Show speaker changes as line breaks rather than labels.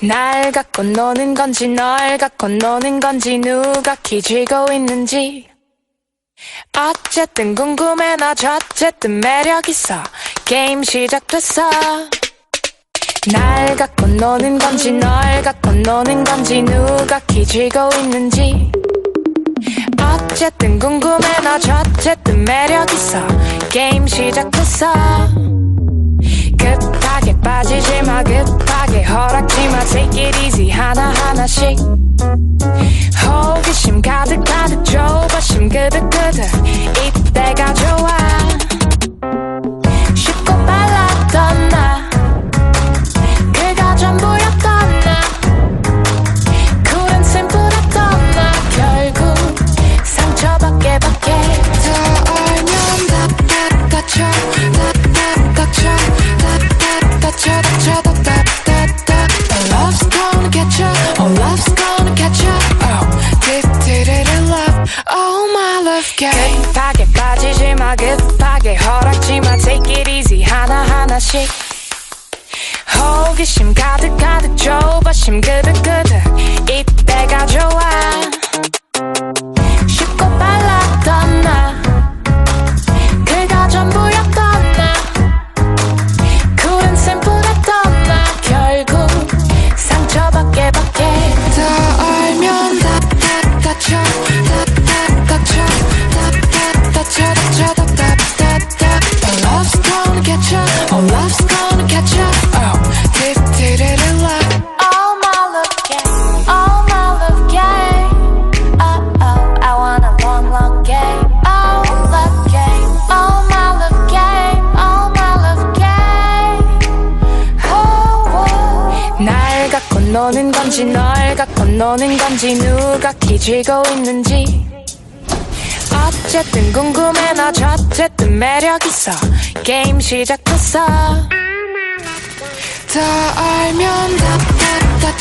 날 갖고 노는 건지 널 갖고 노는 건지 누가 기지고 있는지. 어쨌든 궁금해 나 어쨌든 매력 있어. 게임 시작됐어. 날 갖고 노는 건지 널 갖고 노는 건지 누가 기지고 있는지. 어쨌든 궁금해 나 어쨌든 매력 있어. 게임 시작됐어. 급하게 빠지지 마 급하게 허락지 마 take it easy 하나하나씩. 호기심 가득 가득 조바심 그득그득 이때가 좋아. 쉽고 빨랐던 나 그가 전부였던 나 쿨은 심플했던 나 결국 상처받게 받게 급하게 빠지지 마 급하게 허락지 마. Take it easy 하나하나씩. 호기심 가득 가득 조바심 그득그득 노는 건지 널 노는 건지 누가 기지고 있는지. 어쨌든 궁금해 나 어쨌든 매력 있어. 게임 시작됐어. 더 알면 다 다 다